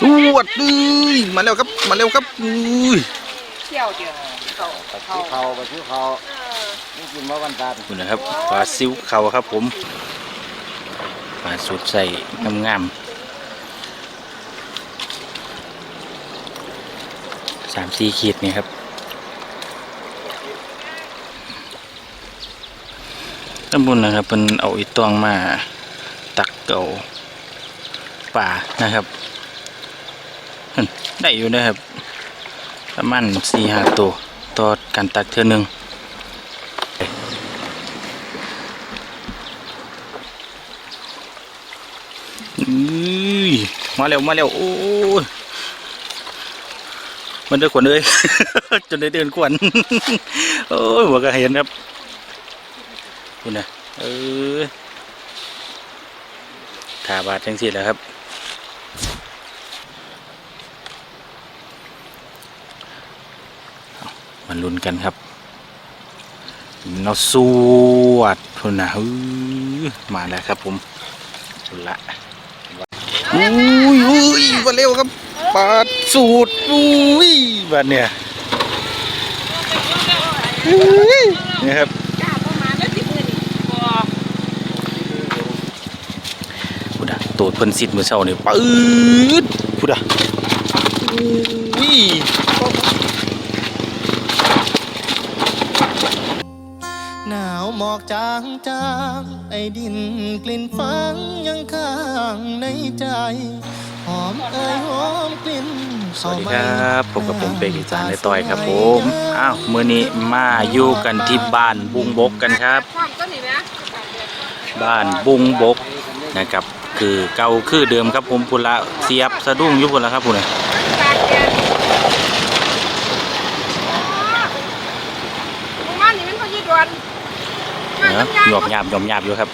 ตรวดเลยมาแล้วครับ มาแล้วครับอุ้ยเที่ยวเดียวเขาปลาเขาวเขาปลาซิวเขานี่กินว่าวันตาลคุณนะครับปลาซิวเขาครับผมปลาสุดใส่งามๆสามสี่ขีดนี่ครับตำบลนะครับเป็นเอาอีตวงมาตักเอา ป่านะครับ ได้อยู่นะครับ ประมาณสี่ห้าตัวต่อการตักเท่านึงมาเร็วมาเร็วโอ้ยมันเด้อขวัญเอ้ยจนได้เดินขวัญโอ้ยหัวก็เห็นครับคุณนะเออถาบาดจังสิแล้วครับเอา มาลุ้นกันครับเราสวดพุ่นนะฮ้ยมาแล้วครับผมพุ่นละอุ้ยอุ้ยมาเร็วครับปาดสูตรอุ้ยบัดเนี่ยอุ้ยนี่ครับประมาณนั้นสิบเงินบ่พุดะโตดเพิ่นสิทธิ์มือเช้านี่ปื๊ดพุดะอุ้ย หนาวหมอกจางจางไอ้ดินกลิ่นฟังยังข้างในใจ หอมเอ่ยหอมกลิ่นสวัสดีครับพบกับผมเป็กอีสานในต่อยครับผมอ้าวมื้อนี้มาอยู่กันที่บ้านบุงบกกันครับความต้นนี่นะบ้านบุงบกนะครับ คือเก่าคือเดิมครับผมพุ่นละเสียบสะดุ้งอยู่พุ่นละครับพุ่นน่ะ ตากแดดหมู่บ้านนี่มันพอยีดวนมา เนาะหยอบหยาบหยอบหยาบอยู่ครับ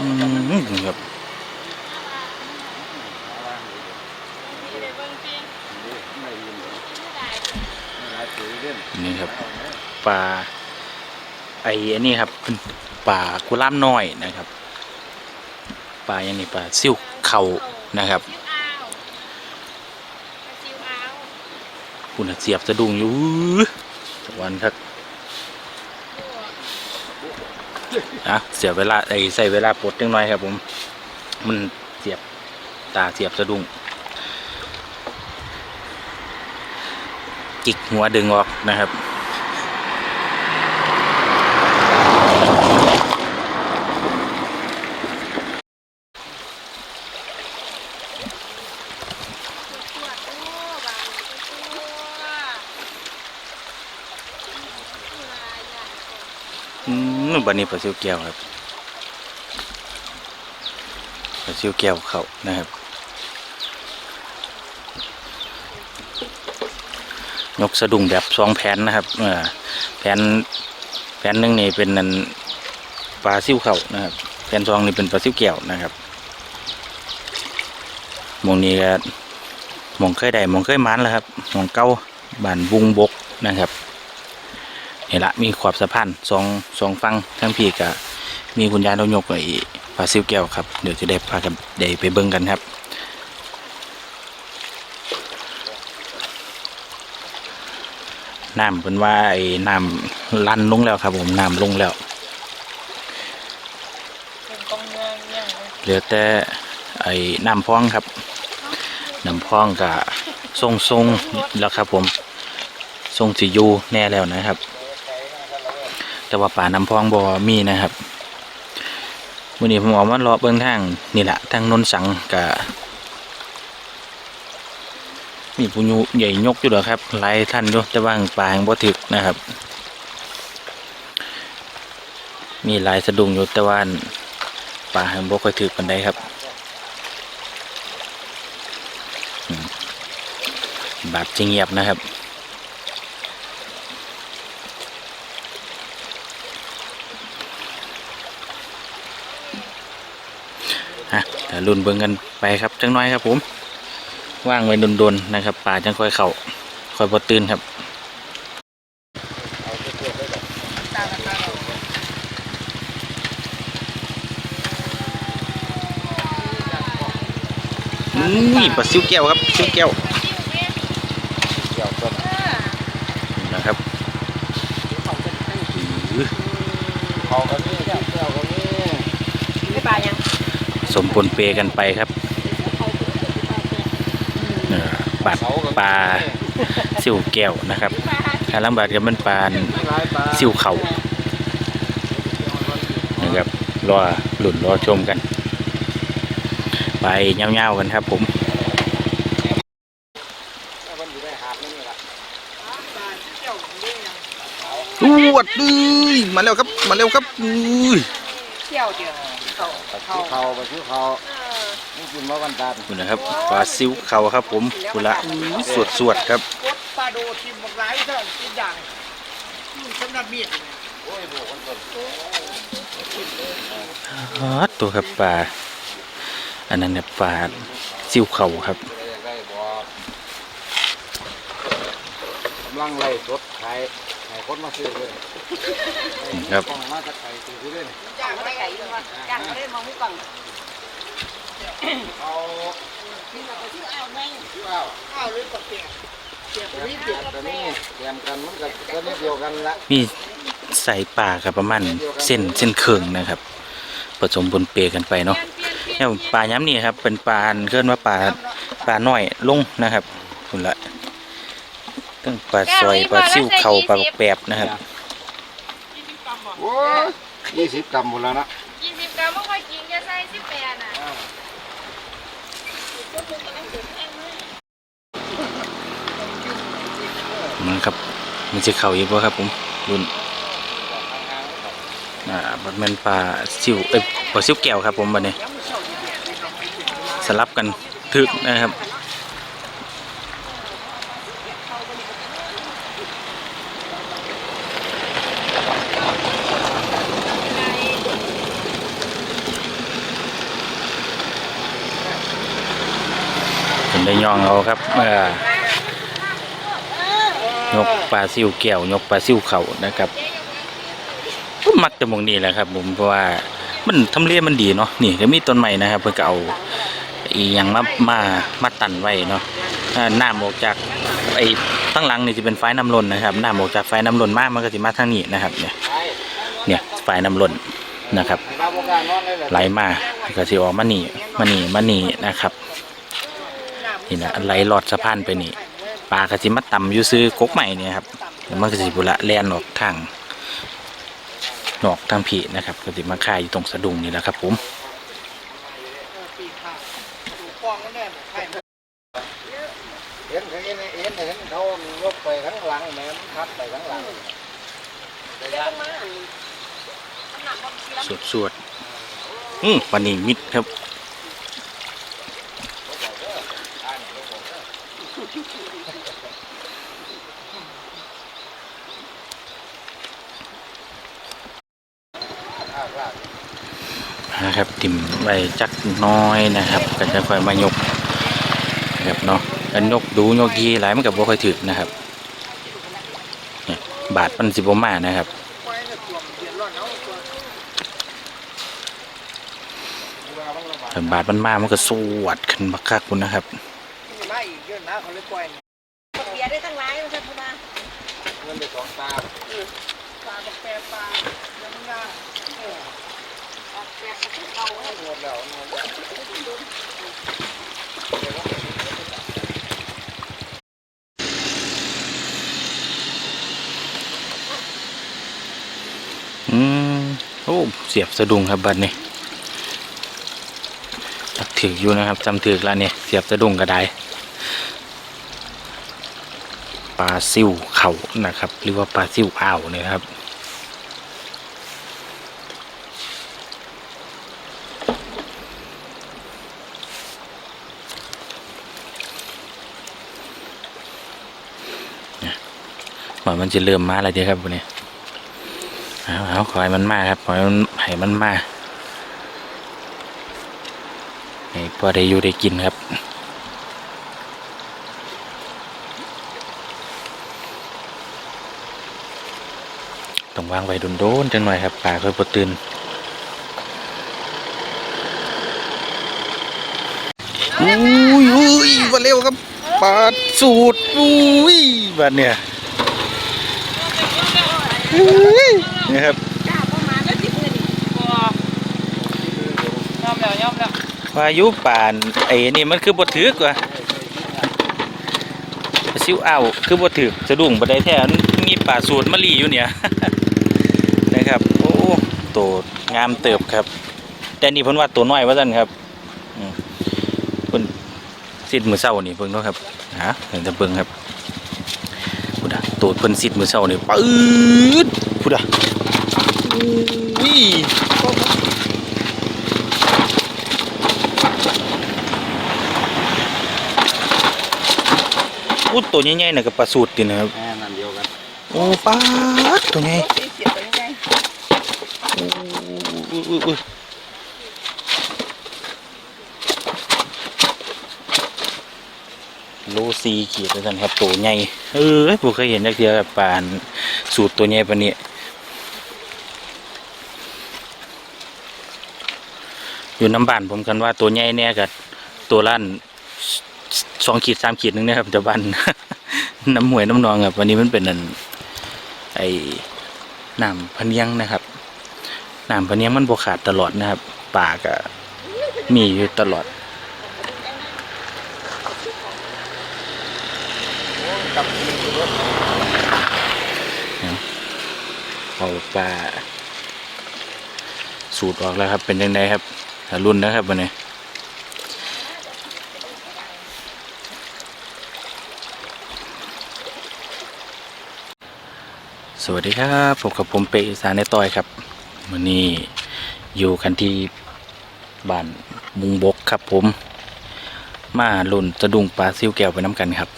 อืมครับนี่ครับปลาไอ้อันนี้ครับเป็นปลากุลามน้อยนะครับ ปลาอย่างนี้ปลาซิ่วเข่านะครับคุณน่ะเสียบสะดุ้งอยู่สวรรค์ครับอะเสียเวลาไอ้ใส่เวลาปลดจังหน่อยครับ ผม มันเสียบตาเสียบสะดุ้งจิกหัวดึงออกนะครับ อืมบันนี้ปลาซิวแก้วครับปลาซิวแก้วเขานะครับ ยกสะดุ้งแบบสองแผ่นนะครับแผ่นแผ่นหนึ่งนี่เป็นนันปลาซิวเขานะครับแผ่นสองนี่เป็นปลาซิวแก้วนะครับมองนี้ก็มองเคยได้มองเคยมันแล้วครับมองเก้าบ้านบุงบกนะครับ นี่ละมีขอบสะพานสองสองฟังทั้งพี่กับมีคุณยายเรายกไอ้ปลาซิวแก้วครับเดี๋ยวจะได้พากันได้ไปเบิ่งกันครับน้ำเป็นว่าไอ้น้ำลันลงแล้วครับ ผมน้ำลงแล้วเหลือแต่ไอ้น้ำพองครับน้ำพองกับทรงทรงๆแล้วครับ ผมทรงสียูแน่แล้วนะครับ แต่ว่าป่าน้ำพองบอมีนะครับวันนี้ผมออกมารอเบื้องทางนี่แหละทางนนสังกับมีผู้ยุใหญ่ยกอยู่เหรอครับหลายท่านอยู่แต่ว่าป่ายังบ่ถึกนะครับ มีหลายสะดุ้งอยู่แต่ว่าป่ายังบ่ค่อยถึกปันใดครับอืมแบบจริงเงียบนะครับ ฮะแต่รุ่นเบิ่งกันไปครับจังน้อยครับ ผม ว่างไว้ดนๆนะครับป่าจังค่อยเข่าค่อยบอตื่นครับอุ้ยปลาซิวแก้วครับซิวแก้ว เกี่ยวต้น นะครับอื้อ เขาก็มีเกี่ยวเกี่ยวก็มี ไม่ปลายัง ส มปนเปกันไปครับปลาปลาซิวแก้วนะครับถ้าลังบาดก็เป็นปลาซิวเข่านะครับรอหลุ่นรอชมกัน ไปเงาๆกันครับผมมัดนี่แหละรวดเลยมาแล้วครับ มาแล้วครับอุ้ย เที่ยวเดียวเขาปลาชิวเขาปลาชิวเขานี่กินมาวันจันทร์คุณนะครับปลาซิวเข่าครับ ผมกุละสวดสวดๆครับกดปลาโดทิมบอกหลายเท่ากินอย่างอืมสำหรับมีดโอ้ยโบกันต้นอ๋อตัวครับปลาอันนั้นเนี่ยปลาซิวเข่าครับได้บอกกำลังไล่สดขายให้คนมาซื้อเลย นี่ครับต้องมาจากไก่ซื้เลยย่างไม่ได้ไก่ยุ่งว่ะย่างไม่ได้มองมุกกังเอาที่เราไปที่อ่าวแม่งชิวเอาอ้าวเลยปักเปียกเปียกเตรีวิยมเปียกกันนี่เตรียมกันมันกับตัวนี้เดียวกันละมีใส่ปลากับประมาณเส้นเส้นเคืองนะครับ ผสมบนเปกันไปเนาะเนี่ยปลาย้ำนี่ครับ เป็นปลาเคลื่อนว่าปลาปลาหน้อยลงนะครับคุณละตั้งปลาซอยปลาซิ่วเข่าปลาแปบนะครับ โอ้ยยี่สิบกรัมหมดแล้วนะยี่สิบกรัมไม่ค่อยกินจะใส่สิบแปดน่ะมันครับ มันจะเข่าอีกบ่ครับผมรุ่นอ่าบัดแมนปลาซิ่วเอ้ยปลาซิ่วแก้วครับผมบัดนี้ สลับกันทึกนะครับ ได้ย่องเอาครับเอ่อยกปลาซิวแก้วยกปลาซิวเขานะครับผมมักจะมองนี่แหละครับ ผมเพราะว่ามันทำเลมันดีเนาะนี่ก็มีต้นไม้นะครับ เพื่อเอาอีหยังมามามาตันไว้เนาะถ้าน้ำออกจากไอ้ตั้งหลังนี่จะเป็นไฟน้ำล้นนะครับหน้ำออกจากไฟน้ำล้นมากมันก็จะมาทางนี้นะครับ เนี่ย เนี่ยไฟน้ำล้นนะครับมาโบกาเลยแหละไหลมาก็สิออกมานี่มานี่มานี่นะครับ นี่นะไหลหลอดสะพานไปนี่ปลากระสิมาต่ำอยู่ซื้อกกใหม่เนี่ยครับมันก็สิบุระแลนออกทางนอกทางผีนะครับก็สิมาคายอยู่ตรงสะดุงนี่แหละครับ ผมเห็นเห็นเห็นเห็นเขายกไปข้างหลังแม่พัดไปข้างหลังสวดสวดอืมวันนี้มิดครับ นะครับติ่มไว้จักน้อยนะครับก็จะค่อยมายกแบบเนาะกันยกดูยกยีหลายมันกับบ่ค่อยถึกนะครับเนี่ยบาทมันสิบมานะครับไว้ในตัวเดือดร้อนเอาตัวถ้าบาทมันมามันก็สวดขึ้นบักคักคุณนะครับ มาอีกเยอะนะเขาเลยปล่อยเบียร์ได้ตั้งหลายมันจะพูดมาเงินไปสองตาปลากับแปรปลาแล้วมันน่าเออแปดกับเขาให้หมดแล้วหมดแล้วอืมโอ้เสียบสะดุ้งครับบัดนี้จักถืออยู่นะครับจำถือแล้วเนี่ยเสียบสะดุ้งก็ได้ ปลาซิวเขานะครับ หรือว่าปลาซิวอ่าวเนี่ยนะครับหอยมันจะเริ่มมาแล้วเดียครับวันนี้เอาเอาขอให้มันมาครับขอให้มันให้มันมาให้พอได้อยู่ได้กินครับ ต้องวางไว้โดนๆจังหน่อยครับปลาค่อยบ่ตื่นอุ้ยอุ้ยมาเร็วครับปลาสูตรอุ้ยบัดเนี่ยอุ้ยนี่ครับจ้าประมาณแล้วสิบเงินอีกยอมแล้วยอมแล้ววายุป่านไอ้นี่มันคือบทถือกว่าซิวอ้าวคือบทถือกสะดุ้งบันไดแท้มันมีป่าสูตรมะลีอยู่เนี่ยนะ ครับ โอ้โตงามเติบครับ แต่นี่เพิ่นว่าตัวน้อยว่าซั่นครับอืมเพิ่นสิดมือเศร้านี่เพิ่งเนาะครับฮะเห็นจะเบิ่งครับพุดอะโตดเพิ่นสิดมือเศร้านี่ปื๊ดพุดอะอุ้ยอู้ตัวใหญ่ๆน่ะกับปลาสูตรตินะครับแม่นั่นเดียวกันโอ้ปลาดตัวใหญ่ สี่สิบไปยังไง อู้อู้อู้โลซีขีดแล้วกันครับตัวใหญ่เออผมเคยเห็นจักเดียวกับปานสูตรตัวใหญ่ปานนี้อยู่น้ำบ้านผมกันว่าตัวใหญ่เนี่ยกับตัวล้านสองขีดสามขีดนึงนะครับจะบ้านน้ำหวยน้ำนองครับวันนี้มันเป็นอันไอ้น้ำพะเนียงนะครับ น้ำพะเนียมันบกขาดตลอดนะครับป่าก็มีอยู่ตลอดเอาปลาสูตรออกแล้วครับเป็นยังไงครับรุ่นนะครับวันนี้สวัสดีครับผมกับผมเปอีสานในต้อยครับ วันนี้อยู่กันที่บ้านมุงบกครับผม มาลุ่นจะดุงปลาซิวแก้วไปน้ำกันครับ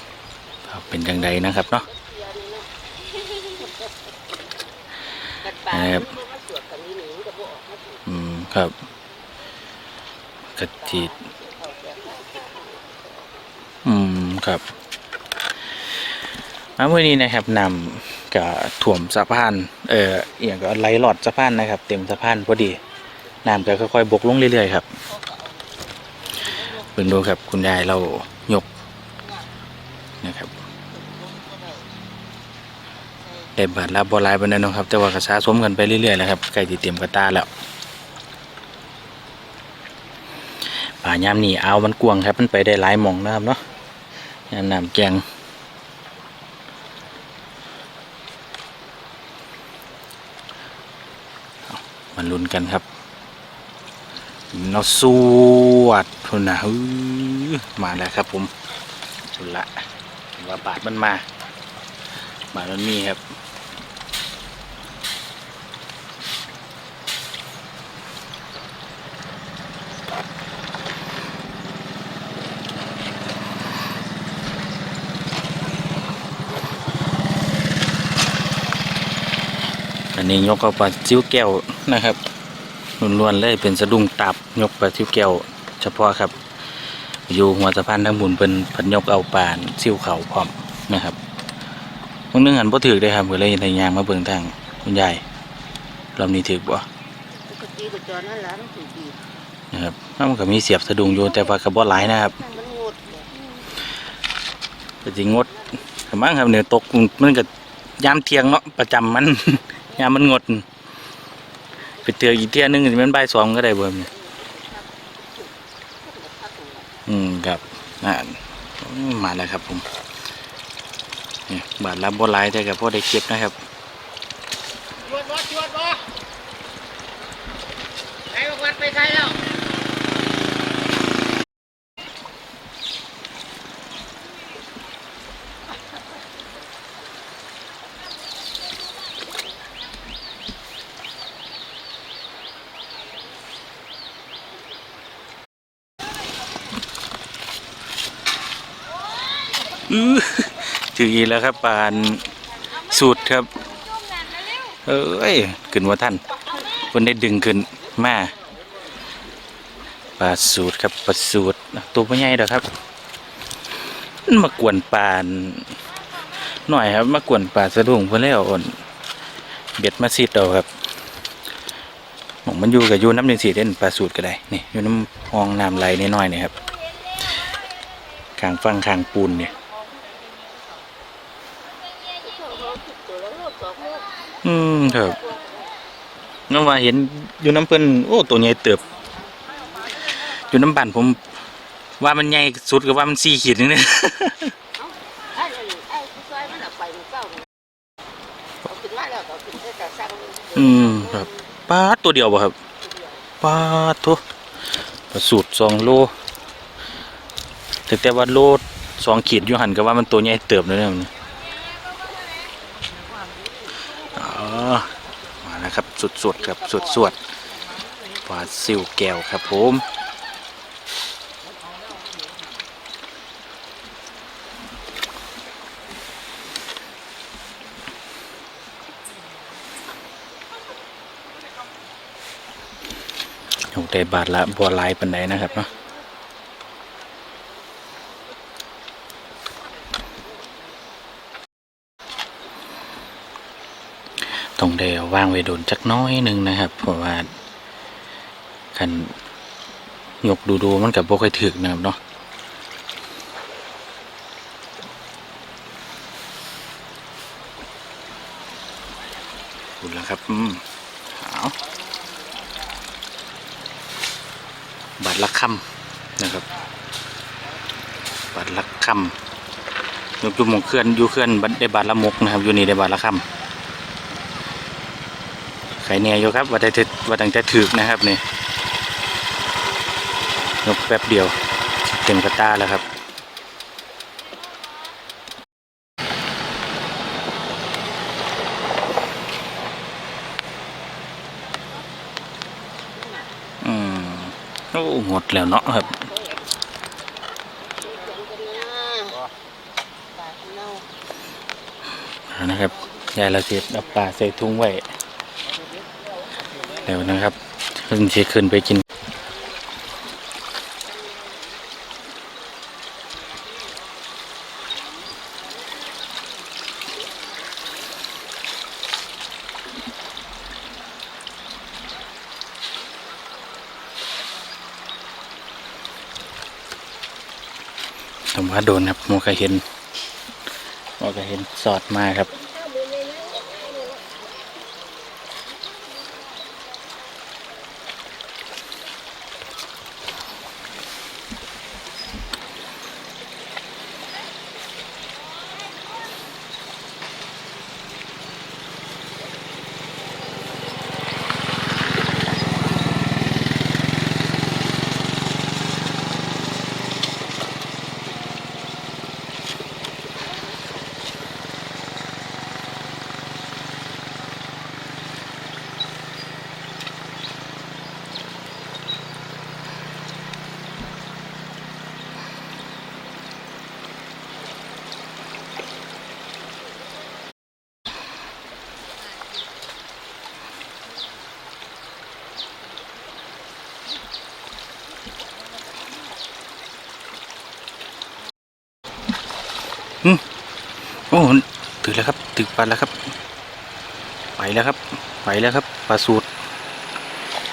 ครับเป็นยังไงนะครับเนาะนะครับอืมครับกะทิอืมครับมาเมื่อนี้นะครับนำ กับถ่วมสะพาน เอ่ออย่างก็ไหลหลอดสะพานนะครับ เต็มสะพานพอดีน้ำก็ค่อยๆบกลงเรื่อยๆครับเพิ่งดูครับ คุณยายเรายกนะครับได้บาทละบอลายไปนั่นนะครับ แต่ว่ากระชาสมกันไปเรื่อยๆแล้วครับใกล้จะเตรียมกระตาแล้วป่ายามนี่เอามันกวงครับ มันไปได้หลายหมองนะครับเนาะยามน้ำแกงเอามัน ลุ้นกันครับเราสวดทุนนะฮึมาแล้วครับผมทุนละว่าบาทมันมา บาทมันมีครับ นี้ยกเอาปลาจิ้วแก้วนะครับล้วนๆเลยเป็นสะดุ้งตับยกปลาจิ้วแก้วเฉพาะครับ อยู่หัวสะพานทั้งบุญเป็นผันยกเอาปลาซิ่วเขาพร้อมนะครับบางนึงหันบ่ถือได้ครับก็เลยในยางมาเบิ่งทางคุณยายรอบนี้ถือบ่อนั่นแหละมันถูกดีนะครับมันก็มีเสียบสะดุ้งอยู่แต่ว่าก็บ่หลายนะครับมันงดก็สิงดมั้งครับเนี่ยตกมันก็ยามเที่ยงเนาะประจำมัน ยามมันงด ไปเตืออีเที่ยนึงมันใบสองก็ได้เบิ่มเนี่อืมครับนั่นมาแล้วครับผมนี่บาดรับ่หลายแต่ก็พอได้เก็บนะครับ ชวดบ่ชวดบ่ไหนบอกวัดไปใช้แล้ว อื้อ ถืออีแล้วครับปานสูตรครับ เอ้ยขึ้นว่าท่านคนได้ดึงขึ้นมาปลาสูตรครับปลาสูตรตัวไม่ใหญ่ดอครับมากวนปลานหน่อยครับ มากวนปลาสะดุ้งเพื่อแล้วอ่อนเบ็ดมาซีดเอาครับหมองมันอยู่กับยูน้ำหนึ่งสีเด่นปลาสูตรก็ได้นี่ยูน้ำห้องน้ำไหลน้อยๆนี่ครับขางฟังขางปูนเนี่ย ตัวละลูกสองลูก อืม ครับน้องว่าเห็นอยู่น้ำเพิ่นโอ้ตัวใหญ่เติบ อยู่น้ำบันผม ว่ามันใหญ่สุดกับว่ามันสี่ขีดนึงเนี่ยไอ้ไอ้ไอ้ผู้ชายมันเอาไปมันเก้าเนี่ยเอาขึ้นมาแล้วก็เอาขึ้นได้แต่สั่งอืมครับปลาตัวเดียวบ่ครับปลาตัวสูตรสองโลแต่แต่ว่าโลสองขีดอยู่หันก็ว่ามันตัวใหญ่เติบเลยเนี่ยมันอ๋อ มาแล้วครับสุดๆครับสุดๆปลาซิวแก้วครับผมอยู่บาทละบัวลายปันไดนะครับเนาะต้องได้เอา ว่างไว้โดนจักน้อยหนึ่งนะครับ เพราะว่าคันยกดูดูๆมันกับบ่ค่อยถึกนะครับเนาะดูแล้วครับอืมเอาบัตรละคำนะครับ บัตรละคำยกจุมงเคลื่อนอยู่เคลื่อนได้บัตรละมกนะครับ อยู่นี่ได้บัตรละคำ ไข่แน่อยู่ครับว่าแต่จะว่าตั้งแต่ถึกนะครับนี่ยกแป๊บเดียวเต็มกระตาแล้วครับอืมโอ้หมดแล้วเนาะครับนะครับยายเราเสียเอาปลาใส่ถุงไว้ เดี๋ยวนะครับเพิ่งจะขึ้นไปกิน ผมว่าโดนครับโมก็เห็นโมก็เห็นสอดมาครับ โอ้ถึงแล้วครับถึงปลาแล้วครับไปแล้วครับไปแล้วครับปลาสูตร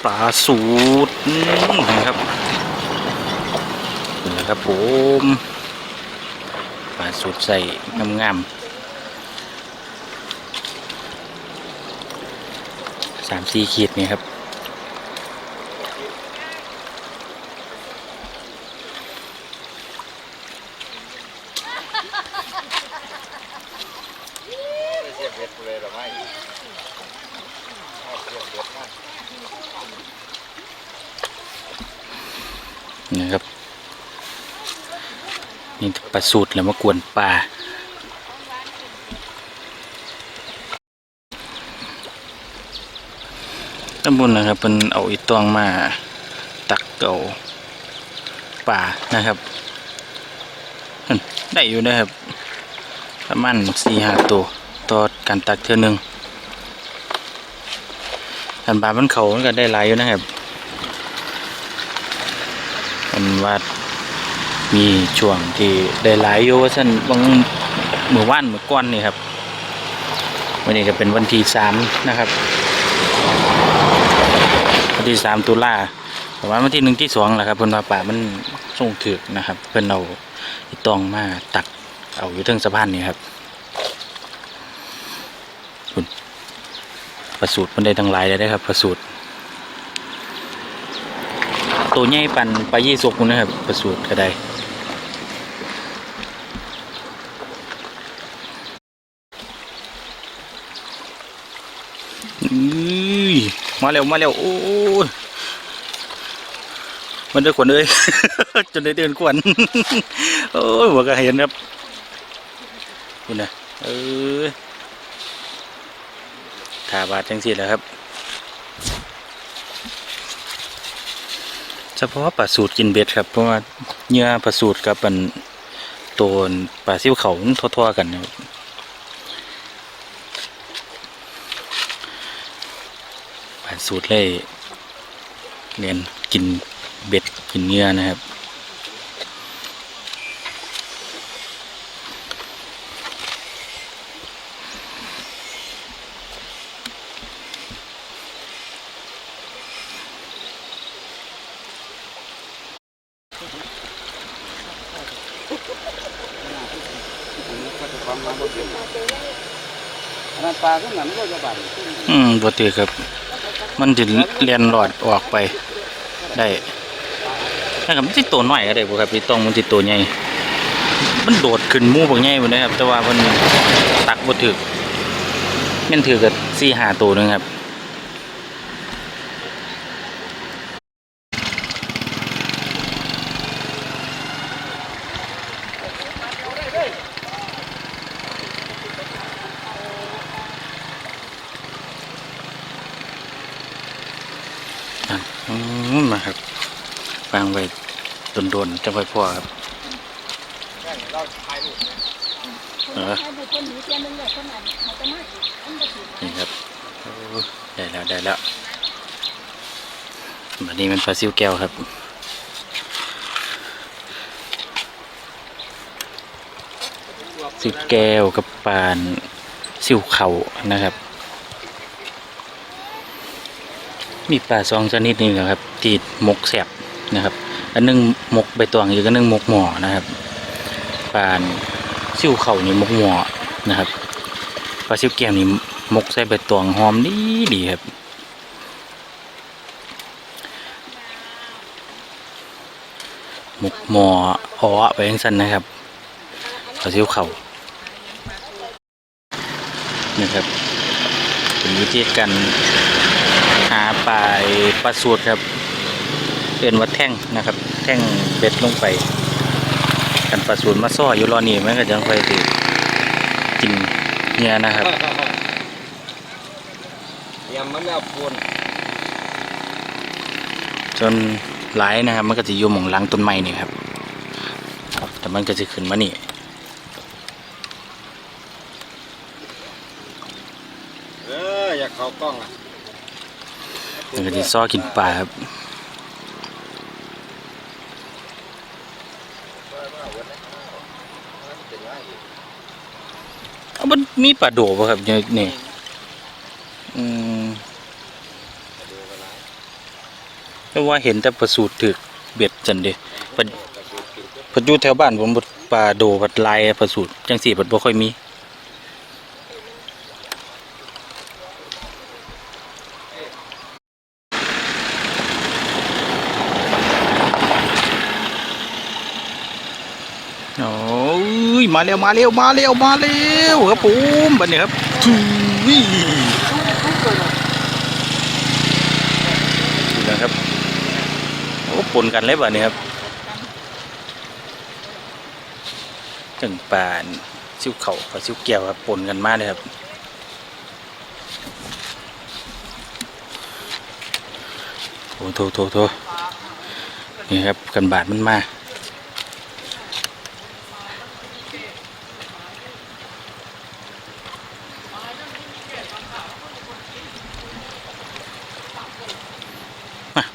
ปลาสูตรนะครับถึงแล้วครับผมปลาสูตรใส่งามๆสามสี่ขีดนี่ครับ ไม่เสียเบ็ดเลยหรอไม่เอาเสียเบ็ดมา นะครับนี่ป ลาสูตรแล้วมากวนปลาตำบลนะครับเป็นเอาอีตองมาตักเอาปลานะครับได้อยู่นะครับ ประมาณสี่ห้าตัวต่อการตักเท่านึงกันปลามันเขามันก็ได้หลายอยู่นะครับมันว่า มีช่วงที่ได้หลายอยู่ว่าซั่นบางหมู่บ้านเมื่อก่อนนี่ครับ วันนี้ก็เป็นวันที่สามนะครับวันที่สามตุลาประมาณวันที่หนึ่งที่สองแหละครับเพิ่นว่าป่ามันส่งถึกนะครับ เพิ่นเอาตองมาตักเอาอยู่เทิงสะพานนี่ครับคุณประสูตรมันได้ทั้งหลายเลยนะครับ ประสูตรตัวใหญ่ปันปลายี่สกคุณนะครับ ประสูตรก็ได้อื้ย มาเร็วมาเร็วโอ้ยมันเดือดขวัญเลยจนได้เดินขวัญโอ้ยหัวก็เห็นครับคุณนะเออถาบาดจังสิแล้วครับ เฉพาะปลาสูตรกินเบ็ดครับเพราะว่าเนื้อปลาสูตรกับมันตัวปลาซิวเขาทั่วๆกันนะครับปลา สูตรเลยเรียนกินเบ็ดกินเนื้อนะครับอันนั้นปลาขึ้นหนังก็จะบาดอืมปกติครับ มันจะเรียนหลอดออกไปได้นะครับมันติตัวหน่อยก็ได้บ่ครับพี่ต้องมันติตัวใหญ่มันโดดขึ้นมู่บางใหญ่หมดเลยครับ แต่ว่ามันตักบ่ถึกแม่นถือกับซี่หาตัวหนึงครับ อะอืมมาครับวางไว้โดนๆ จะไปพอครับเราถ่ายรูปเออนี่ครับโอ้ได้แล้วได้แล้ววันนี้มันปลาซิวแก้วครับซิวแก้วกับปลานซิวเขานะครับ มีปลาสองชนิดนี้แหละครับที่หมกแสบนะครับ อันนึงหมกใบตองอีกอันนึงหมกหมอนะครับปลาซิวเข่านี่หมกหมอนะครับปลาซิวแก้วนี่หมกใส่ใบตองหอมดีดีครับหมกหมออ้อไปยังสั้นนะครับปลาซิวเข่านะครับเป็นวิธีการหาปลายปลาสูตรครับ เรียนว่าแท่งนะครับ แท่งเบ็ดลงไปกันปลาสูตรมาซ่ออยู่รอนี่มันก็จะค่อยติกินเนี่ยนะครับยำมันแล้วปูนจนหลายนะครับ มันก็จะอยู่หม่องหลังต้นไม้นี่ครับ แต่มันก็จะขึ้นมานี่เอออยากเข้ากล้องอะมันก็จะซ่อกินปลาครับเอา มันมีปลาโดป่ะครับเนี่ยนี่อืมแต่ว่าเห็นแต่ปลาสูตรถึกเบ็ดจันเดปลาปลาจูแถวบ้านผมบ่ปลาโดปลาลายปลาสูตรจังสี่ปลาบ่ค่อยมี โอ้ย มาเร็วมาเร็วมาเร็วมาเร็วครับผมบันนี้ครับทุยดูนะครับโอ้ปนกันเลยบันนี้ครับถึงป่านซิวเข่ากับซิวแก้วครับปนกันมากเลยครับโอ้โถโถโถนี่ครับกันบาดมันมา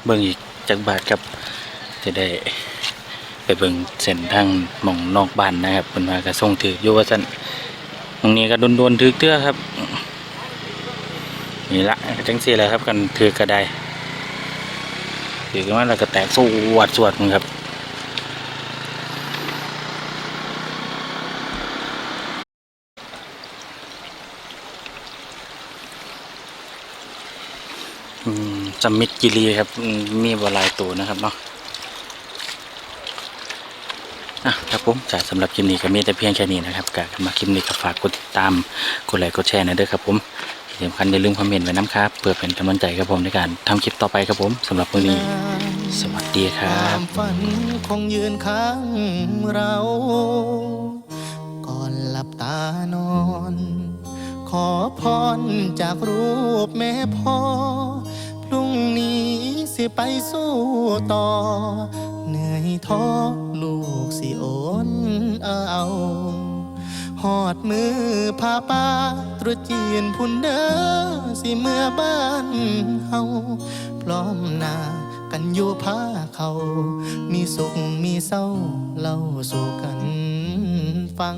เบิ่งอีกจากบาทครับ จะได้ไปเบิ่งเส้นทางมองนอกบ้านนะครับเป็นมากระส่งถือโยว่าสันตรงนี้ก็โดนๆถือเตื้อครับ นี่ละจังสี่แหละครับกันถือกระไดถือกันว่าเราก็แตกสวดสวดมึงครับ สมมิตรกิรีครับ มีบลายตัวนะครับเนาะอะครับผมจากสำหรับคลิปนี้ก็มีแต่เพียงแค่นี้นะครับกมาคลิปนี้ก็ฝากกดติดตาม กดไลค์กดแชร์นะเด้อครับผมที่สำคัญอย่าลืมคอมเมนต์ไว้น้ำครับ เพื่อเป็นกำลังใจครับผมในการทำคลิปต่อไปครับผมสำหรับวันนี้ สวัสดีครับฝันคงยืนข้างเรา ก่อนหลับตานอน ขอพรจากรูปแม่พ่อ รุ่งนี้สิไปสู้ต่อ เหนื่อยท้อลูกสิโอนเอาหอดมือพาป้าตรุษจีนพุ่นเด้อสิเมื่อบ้านเฮาพร้อมหน้ากันอยู่พาเขา มีสุขมีเศร้าเล่าสู่กันฟัง